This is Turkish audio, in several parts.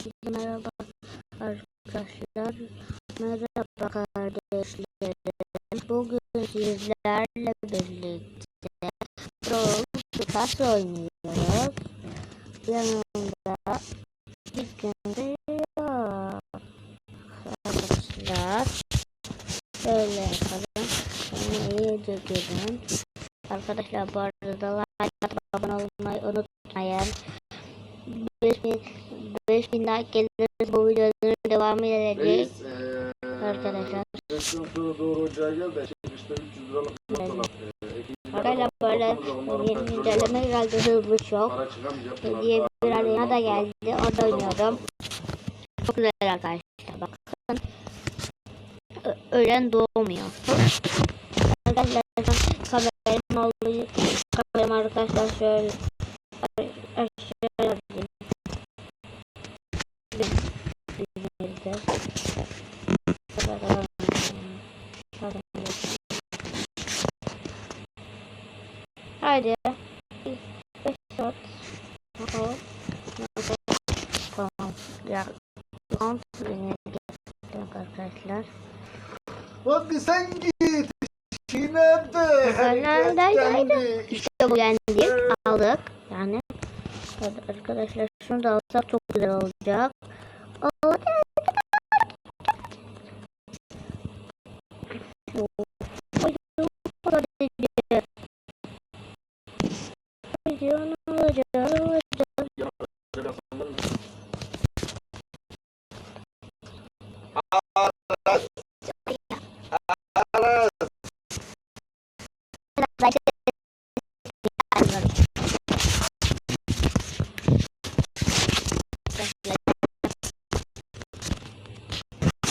Merhaba arkadaşlar. Merhaba kardeşlerim. Bugün sizlerle birlikte Brawl Stars oynuyoruz. Yanımda bir gün yok. Arkadaşlar. Şöyle yapalım. Beni iyice görün. Arkadaşlar bu arada like abone olmayı unutmayın. 5000 5000 like gelirse bu videonun devamı gelecek. Arkadaşlar. Resmen sonra doğru ocağa gel de çekişte 300 liralık fotoğraf. eee, ikinci Arkadaşlar böyle bakımda onların yeni petrolü güncelleme geldi hızlı çok. Para çıkamayacak. Diye bir arena da geldi. Orada oynuyorum. Çok güzel arkadaşlar bakın. Ölen doğmuyor. Arkadaşlar kameram oldu. Kameram arkadaşlar şöyle aşağı alayım. İzmir'de. Haydi. Beş saat. Tamam. Tamam. Ya. Geçtim arkadaşlar. Hadi sen git. Haydi, haydi, haydi. geldi. İşte bu yendik. Aldık. Yani. Arkadaşlar şunu da alsak çok güzel olacak.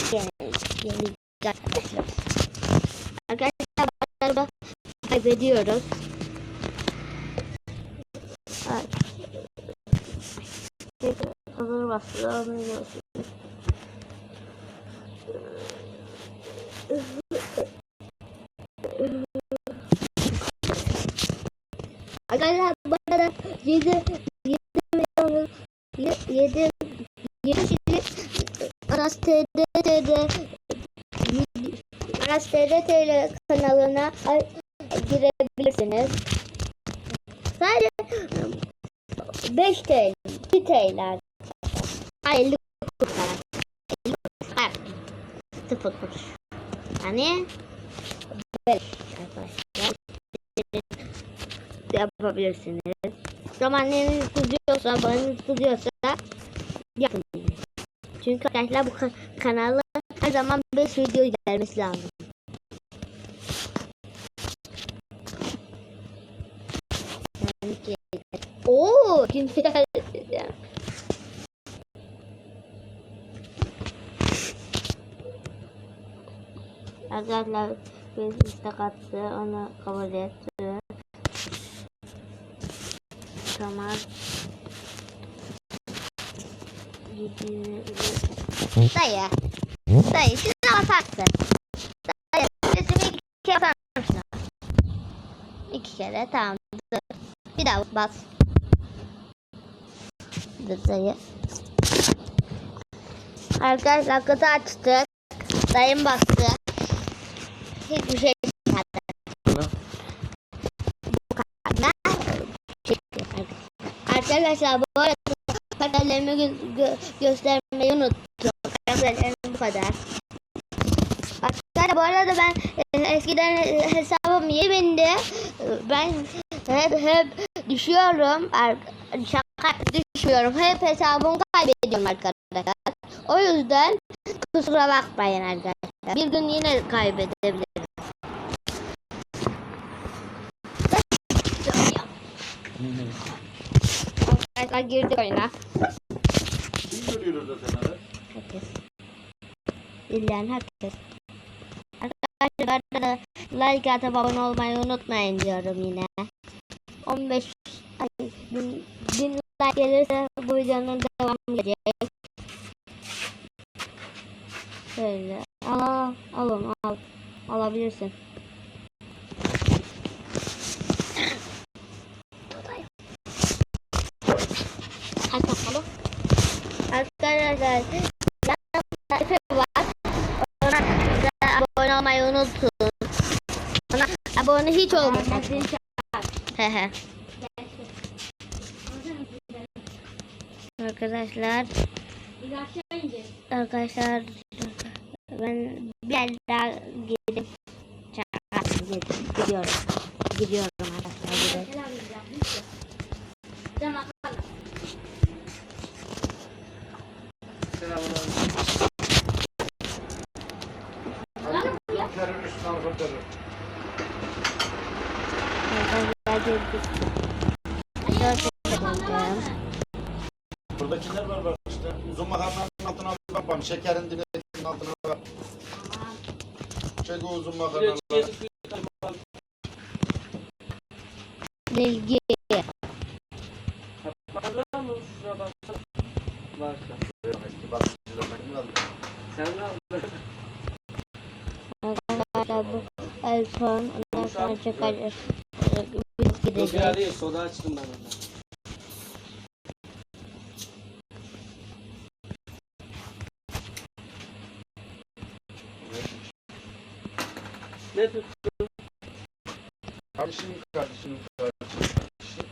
Arkadaşlar. Arkadaşlar galiba kaybediyoruz. Ay. Hazır bastı. Arkadaşlar bu arada 7 7 milyon 7 7 kişilik Aras TDT'de Aras TDT'yle kanalına girebilirsiniz. Sadece 5 TL, 2 TL. Ay 50 kuruş falan. 50 kuruş. Hayır. 0 kuruş. Yani böyle arkadaşlar yapabilirsiniz. Zaman anneniz kızıyorsa, babanız kızıyorsa yapın. Çünkü arkadaşlar bu ka- kanala her zaman 5 video gelmesi lazım. Oo, kimse Arkadaşlar bir istek attı, onu kabul etti. Tamam. Dayı. Dayı şuna basarsın. Dayı sesimi iki kere basar mısın? İki kere tamam. Dur. Bir daha bas. Dur dayı. Arkadaşlar kutu açtık. Dayım bastı. Hiçbir şey çıkmadı. Ne? Çıktı. Arkadaşlar bu arada karakterlerimi gö- gö- göstermeyi unuttum. Karakterlerim bu kadar. Arkadaşlar bu arada ben e, eskiden hesabım iyi bindi. Ben hep hep düşüyorum. Şaka düşmüyorum. Hep hesabımı kaybediyorum arkadaşlar. O yüzden kusura bakmayın arkadaşlar. Bir gün yine kaybedebilirim. Arkadaşlar girdik oyuna. Kim görüyoruz zaten hadi? İllen herkes. Arkadaşlar da like atıp abone olmayı unutmayın diyorum yine. 15 ay, bin, bin like gelirse bu videonun devamı gelecek. Şöyle. Al, al al. Alabilirsin. Hadi bakalım. Arkadaşlar yanımda Efe var. Ona da abone olmayı unutun. Ona abone hiç olmasın. Hehe. Arkadaşlar Arkadaşlar ben bir el daha gidip gidiyorum. Gidiyorum arkadaşlar. Terörist, narko terör. Arkadaşlar girdik. Dört gidiyorum. Buradakiler var bak işte. Uzun makarnanın altına bak bak. Şekerin dinletinin altına bak. Çek o uzun makarnaları. Bilgi. Bak, izlemek lazım. Arkadaşlar bu iPhone. Ondan sonra çıkacağız. Biz Yok ya gideceğiz. değil soda açtım ben orada. Ne tut? Kardeşim, kardeşim, kardeşim, kardeşim.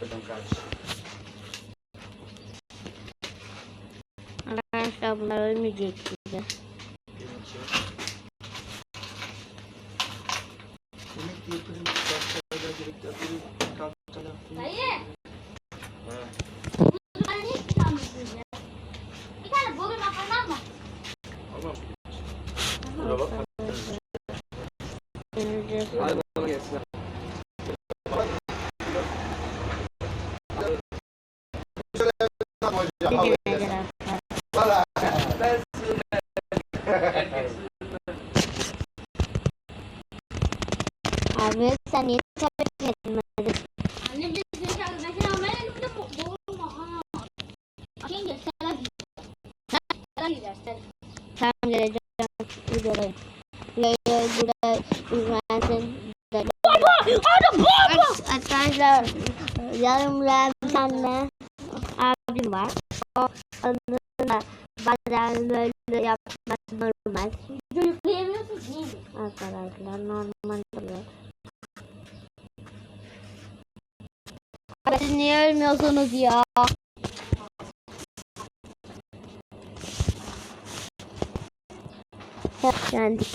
Hocam kardeşim. Arkadaşlar bunlar ölmeyecek Yemek diye kırım, kalkçayla girip yatırım, kalkçayla. Dayı, He. ben ne istiyorsun ya? Bir tane makarna mı? Tamam. Şuna bak. Hadi bana gelsin. Hocam, al Gideceğiz eline. arkadaşlar. Valla. Ben sizinle herkes Abi sen niye tabii etmedin? Annem de seni çağırdı. Mesela ben elimde doğru makarna. Akşam gel, gideceğiz, sen. Tamam geleceğim. Videodayım. Videoyu burada izlensin. Arkadaşlar yanımda bir tane abim var. O adını bazen böyle yapması normal. Çocuklayamıyorsun değil mi? Arkadaşlar normal oluyor. Siz niye ölmüyorsunuz ya? Yendik.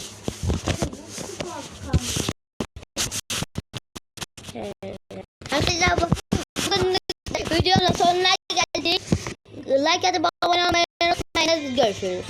Arkadaşlar bu bugün videonun sonuna geldik. Like atıp abone olmayı unutmayın. Görüşürüz.